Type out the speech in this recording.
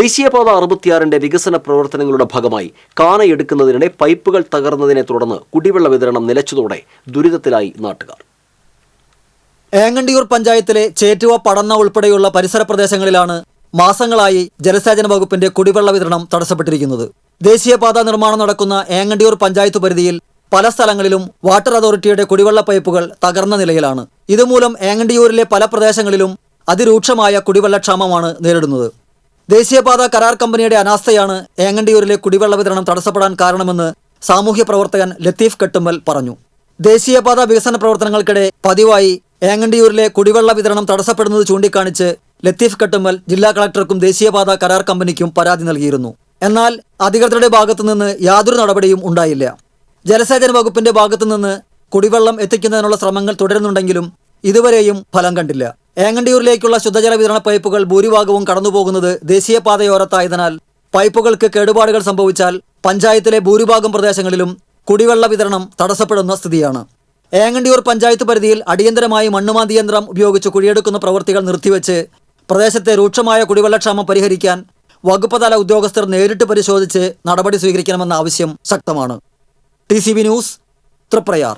ദേശീയപാത അറുപത്തിയാറിന്റെ വികസന പ്രവർത്തനങ്ങളുടെ ഭാഗമായി കാനയെടുക്കുന്നതിനിടെ പൈപ്പുകൾ തകർന്നതിനെ തുടർന്ന് കുടിവെള്ള വിതരണം നിലച്ചതോടെ ദുരിതത്തിലായി നാട്ടുകാർ. ഏങ്ങണ്ടിയൂർ പഞ്ചായത്തിലെ ചേറ്റുവ പടന്ന ഉൾപ്പെടെയുള്ള പരിസര പ്രദേശങ്ങളിലാണ് മാസങ്ങളായി ജലസേചന വകുപ്പിന്റെ കുടിവെള്ള വിതരണം തടസ്സപ്പെട്ടിരിക്കുന്നത്. ദേശീയപാത നിർമ്മാണം നടക്കുന്ന ഏങ്ങണ്ടിയൂർ പഞ്ചായത്ത് പരിധിയിൽ പല സ്ഥലങ്ങളിലും വാട്ടർ അതോറിറ്റിയുടെ കുടിവെള്ള പൈപ്പുകൾ തകർന്ന നിലയിലാണ്. ഇതുമൂലം ഏങ്ങണ്ടിയൂരിലെ പല പ്രദേശങ്ങളിലും അതിരൂക്ഷമായ കുടിവെള്ളക്ഷാമമാണ് നേരിടുന്നത്. ദേശീയപാത കരാർ കമ്പനിയുടെ അനാസ്ഥയാണ് ഏങ്ങണ്ടിയൂരിലെ കുടിവെള്ള വിതരണം തടസ്സപ്പെടാൻ കാരണമെന്ന് സാമൂഹ്യ പ്രവർത്തകൻ ലത്തീഫ് കെട്ടുമ്മൽ പറഞ്ഞു. ദേശീയപാത വികസന പ്രവർത്തനങ്ങൾക്കിടെ പതിവായി ഏങ്ങണ്ടിയൂരിലെ കുടിവെള്ള വിതരണം തടസ്സപ്പെടുന്നത് ചൂണ്ടിക്കാണിച്ച് ലത്തീഫ് കെട്ടുമ്മൽ ജില്ലാ കളക്ടർക്കും ദേശീയപാത കരാർ കമ്പനിക്കും പരാതി നൽകിയിരുന്നു. എന്നാൽ അധികൃതരുടെ ഭാഗത്തുനിന്ന് യാതൊരു നടപടിയും ഉണ്ടായില്ല. ജലസേചന വകുപ്പിന്റെ ഭാഗത്തുനിന്ന് കുടിവെള്ളം എത്തിക്കുന്നതിനുള്ള ശ്രമങ്ങൾ തുടരുന്നുണ്ടെങ്കിലും ഇതുവരെയും ഫലം കണ്ടില്ല. ഏങ്ങണ്ടിയൂരിലേക്കുള്ള ശുദ്ധജല വിതരണ പൈപ്പുകൾ ഭൂരിഭാഗവും കടന്നുപോകുന്നത് ദേശീയപാതയോരത്തായതിനാൽ പൈപ്പുകൾക്ക് കേടുപാടുകൾ സംഭവിച്ചാൽ പഞ്ചായത്തിലെ ഭൂരിഭാഗം പ്രദേശങ്ങളിലും കുടിവെള്ള വിതരണം തടസ്സപ്പെടുന്ന സ്ഥിതിയാണ്. ഏങ്ങണ്ടിയൂർ പഞ്ചായത്ത് പരിധിയിൽ അടിയന്തരമായി മണ്ണുമാന്തി യന്ത്രം ഉപയോഗിച്ച് കുഴിയെടുക്കുന്ന പ്രവൃത്തികൾ നിർത്തിവെച്ച് പ്രദേശത്തെ രൂക്ഷമായ കുടിവെള്ളക്ഷാമം പരിഹരിക്കാൻ വകുപ്പ് തല ഉദ്യോഗസ്ഥർ നേരിട്ട് പരിശോധിച്ച് നടപടി സ്വീകരിക്കണമെന്ന ആവശ്യം ശക്തമാണ്. T news Triprayar.